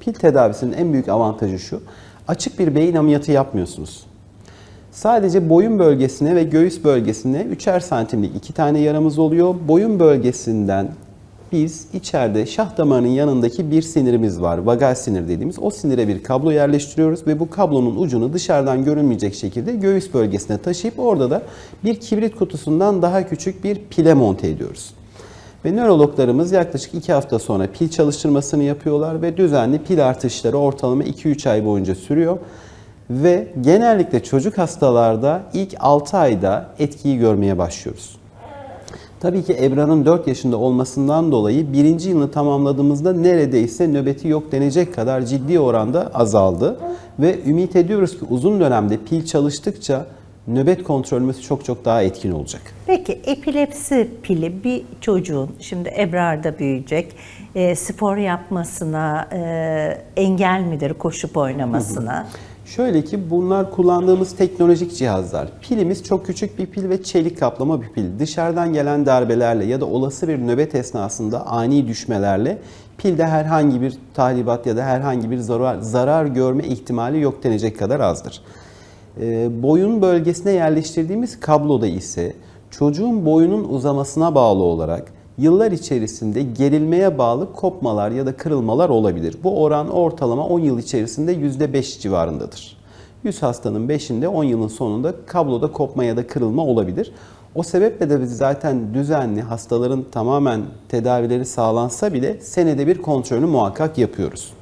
Pil tedavisinin en büyük avantajı şu. Açık bir beyin ameliyatı yapmıyorsunuz. Sadece boyun bölgesine ve göğüs bölgesine 3'er santimlik iki tane yaramız oluyor. Boyun bölgesinden biz içeride şah damarının yanındaki bir sinirimiz var. Vagal sinir dediğimiz. O sinire bir kablo yerleştiriyoruz ve bu kablonun ucunu dışarıdan görünmeyecek şekilde göğüs bölgesine taşıyıp orada da bir kibrit kutusundan daha küçük bir pile monte ediyoruz. Ve nörologlarımız yaklaşık 2 hafta sonra pil çalıştırmasını yapıyorlar ve düzenli pil artışları ortalama 2-3 ay boyunca sürüyor. Ve genellikle çocuk hastalarda ilk 6 ayda etkiyi görmeye başlıyoruz. Tabii ki Ebrar'ın 4 yaşında olmasından dolayı birinci yılını tamamladığımızda neredeyse nöbeti yok denecek kadar ciddi oranda azaldı. Ve ümit ediyoruz ki uzun dönemde pil çalıştıkça nöbet kontrolümüz çok çok daha etkin olacak. Peki epilepsi pili bir çocuğun şimdi Ebrar'da büyüyecek e, spor yapmasına e, engel midir koşup oynamasına? Şöyle ki bunlar kullandığımız teknolojik cihazlar. Pilimiz çok küçük bir pil ve çelik kaplama bir pil. Dışarıdan gelen darbelerle ya da olası bir nöbet esnasında ani düşmelerle pilde herhangi bir tahribat ya da herhangi bir zarar, zarar görme ihtimali yok denecek kadar azdır. Ee, boyun bölgesine yerleştirdiğimiz kabloda ise çocuğun boyunun uzamasına bağlı olarak yıllar içerisinde gerilmeye bağlı kopmalar ya da kırılmalar olabilir. Bu oran ortalama 10 yıl içerisinde %5 civarındadır. 100 hastanın 5'inde 10 yılın sonunda kabloda kopma ya da kırılma olabilir. O sebeple de biz zaten düzenli hastaların tamamen tedavileri sağlansa bile senede bir kontrolünü muhakkak yapıyoruz.